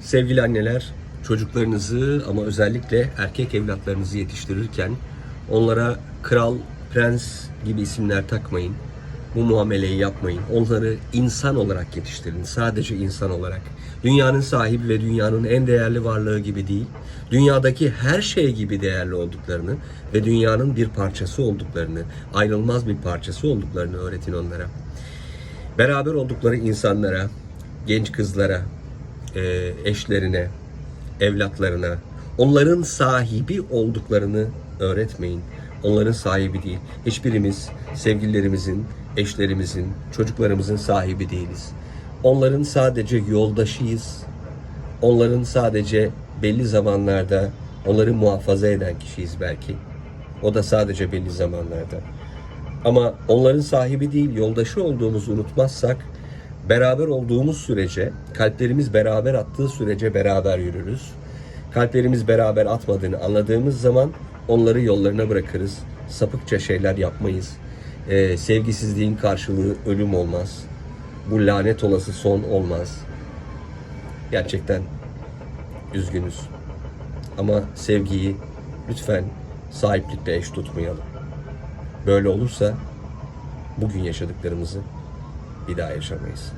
Sevgili anneler, çocuklarınızı ama özellikle erkek evlatlarınızı yetiştirirken onlara kral, prens gibi isimler takmayın. Bu muameleyi yapmayın. Onları insan olarak yetiştirin. Sadece insan olarak. Dünyanın sahibi ve dünyanın en değerli varlığı gibi değil. Dünyadaki her şey gibi değerli olduklarını ve dünyanın bir parçası olduklarını, ayrılmaz bir parçası olduklarını öğretin onlara beraber oldukları insanlara, genç kızlara, e, eşlerine, evlatlarına, onların sahibi olduklarını öğretmeyin. Onların sahibi değil. Hiçbirimiz sevgililerimizin, eşlerimizin, çocuklarımızın sahibi değiliz. Onların sadece yoldaşıyız. Onların sadece belli zamanlarda onları muhafaza eden kişiyiz belki. O da sadece belli zamanlarda. Ama onların sahibi değil, yoldaşı olduğumuzu unutmazsak, beraber olduğumuz sürece, kalplerimiz beraber attığı sürece beraber yürürüz. Kalplerimiz beraber atmadığını anladığımız zaman onları yollarına bırakırız. Sapıkça şeyler yapmayız. Ee, sevgisizliğin karşılığı ölüm olmaz. Bu lanet olası son olmaz. Gerçekten üzgünüz. Ama sevgiyi lütfen sahiplikle eş tutmayalım. Böyle olursa bugün yaşadıklarımızı bir daha yaşamayız.